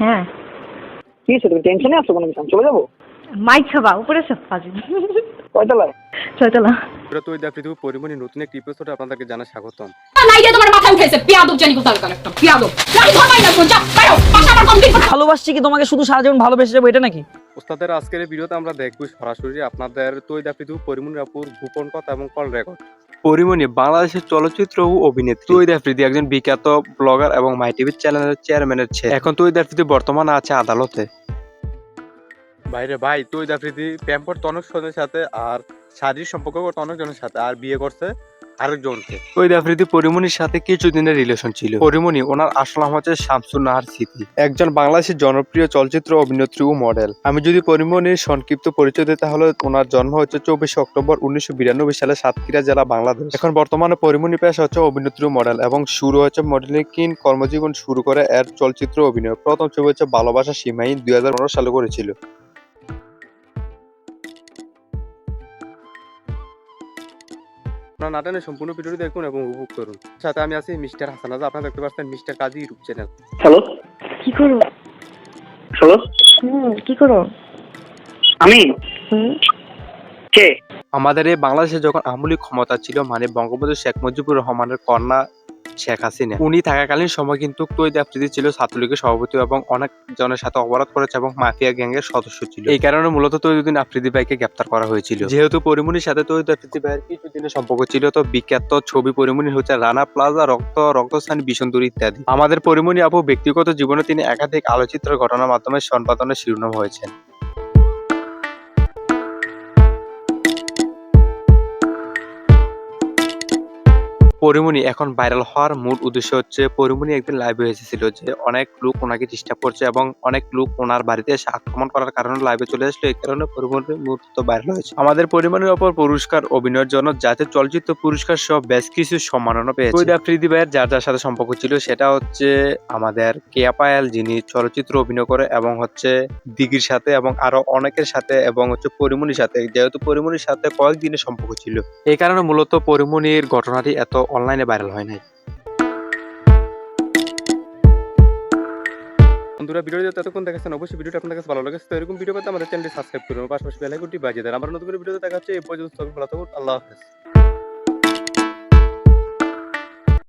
হ্যাঁ। কি হয়েছে? তুমি টেনশনে আছো কোনো কিছু আমি চলে যাব? মাইক খাবা উপরে সব পাজি। কয়তলায় ছয়তলা। তুই দেখ পৃথিবী পরিমণি নতুন একটি এপিসোডে আপনাদেরকে জানা স্বাগতম। নাই তোমার মাথা উঠেছে। পিয়াদব জানি কোথাও একটা পিয়াদব। নাই ধরবাই না যা বাইরো পাশা আমার কমপ্লিট ভালোবাসছি কি তোমাকে শুধু সারা জীবন ভালোবেসে যাব এটা নাকি? ওস্তাদের আজকের ভিডিওতে আমরা দেখব সরাসরি আপনাদের তুই দেখ পৃথিবী পরিমণি আপুর গোপন কথা এবং কল রেকর্ড পরিমণি বাংলাদেশের চলচ্চিত্র ও অভিনেত্রী। তুই আফ্রিদি একজন বিখ্যাত ব্লগার এবং মাই টিভি চ্যানেলের চেয়ারম্যানের ছেলে। এখন তৈদ আফ্রিদি বর্তমানে আছে আদালতে। বাইরে ভাই তুই আফ্রিদি অনেক জনের সাথে আর শারীরিক সম্পর্ক করতো অনেক জনের সাথে, আর বিয়ে করছে আরেকজনকে। ওই পরিমণির সাথে কিছুদিনের রিলেশন ছিল। পরিমণি ওনার আসল নাম হচ্ছে নাহার স্মৃতি। একজন বাংলাদেশের জনপ্রিয় চলচ্চিত্র অভিনেত্রী ও মডেল। আমি যদি পরিমণির সংক্ষিপ্ত পরিচয় দিই তাহলে ওনার জন্ম হচ্ছে চব্বিশে অক্টোবর উনিশশো বিরানব্বই সালে সাতক্ষীরা জেলা বাংলাদেশ। এখন বর্তমানে পরিমণি পেশা হচ্ছে অভিনেত্রী মডেল এবং শুরু হচ্ছে মডেলিং কর্মজীবন শুরু করে এর চলচ্চিত্র অভিনয়। প্রথম ছবি হচ্ছে ভালোবাসা সীমাহীন দুই হাজার সালে করেছিল। আপনার নাটানে সম্পূর্ণ ভিডিওটি দেখুন এবং উপভোগ করুন। সাথে আমি আছি মিস্টার হাসান আজ আপনারা দেখতে পাচ্ছেন mister Kazi YouTube channel. Hello? কি করো হ্যালো? হুম কি করো আমি? হুম। কে? আমাদের এই বাংলাদেশে যখন আমূলিক ক্ষমতা ছিল মানে বঙ্গবন্ধু শেখ মুজিবুর রহমানের কন্যা শেখ হাসিনা। উনি থাকাকালীন সময় কিন্তু তৈদ আফ্রিদি ছিল ছাত্রলীগের সভাপতি এবং অনেক জনের সাথে অপরাধ করেছে এবং মাফিয়া গ্যাংয়ের সদস্য ছিল। এই কারণে মূলত তৈদুদ্দিন আফ্রিদি ভাইকে গ্রেপ্তার করা হয়েছিল। যেহেতু পরিমণির সাথে তৈদ আফ্রিদি ভাইয়ের কিছুদিনের সম্পর্ক ছিল, তো বিখ্যাত ছবি পরিমণি হচ্ছে রানা প্লাজা, রক্ত রক্তস্থানী বিসন্দুর ইত্যাদি। আমাদের পরিমণি আপু ব্যক্তিগত জীবনে তিনি একাধিক আলোচিত্র ঘটনার মাধ্যমে সম্পাদনের শিরোনাম হয়েছেন। পরিমণি এখন ভাইরাল হওয়ার মূল উদ্দেশ্য হচ্ছে পরিমণি একদিন লাইভে এসেছিল যে অনেক লোক ওনাকে ডিস্টার্ব করছে এবং অনেক লোক ওনার বাড়িতে এসে আক্রমণ করার কারণে লাইভে চলে আসলো। এই কারণে পরিমণি মূর্ত ভাইরাল হয়েছে। আমাদের পরিমণির ওপর পুরস্কার অভিনয়ের জন্য জাতীয় চলচ্চিত্র পুরস্কার সহ বেশ কিছু সম্মাননা পেয়েছে। কৈদা ফ্রিদি ভাইয়ের যার যার সাথে সম্পর্ক ছিল সেটা হচ্ছে আমাদের কেয়া পায়াল যিনি চলচ্চিত্র অভিনয় করে এবং হচ্ছে দিঘির সাথে এবং আরও অনেকের সাথে এবং হচ্ছে পরিমণির সাথে। যেহেতু পরিমণির সাথে কয়েকদিনের সম্পর্ক ছিল। এই কারণে মূলত পরিমণির ঘটনাটি এত অনলাইনে ভাইরাল হয় নাই। বন্ধুরা ভিডিও যদি এতক্ষণ দেখাচ্ছেন অবশ্যই ভিডিওটা আপনার কাছে ভালো লাগে। তো এরকম ভিডিও পেতে আমাদের চ্যানেলটি সাবস্ক্রাইব করুন পাশাপাশি বেলাইকনটি বাজিয়ে দেন আমরা নতুন ভিডিওতে দেখাচ্ছি এই পর্যন্ত সবাই ভালো থাকুন, আল্লাহ হাফেজ।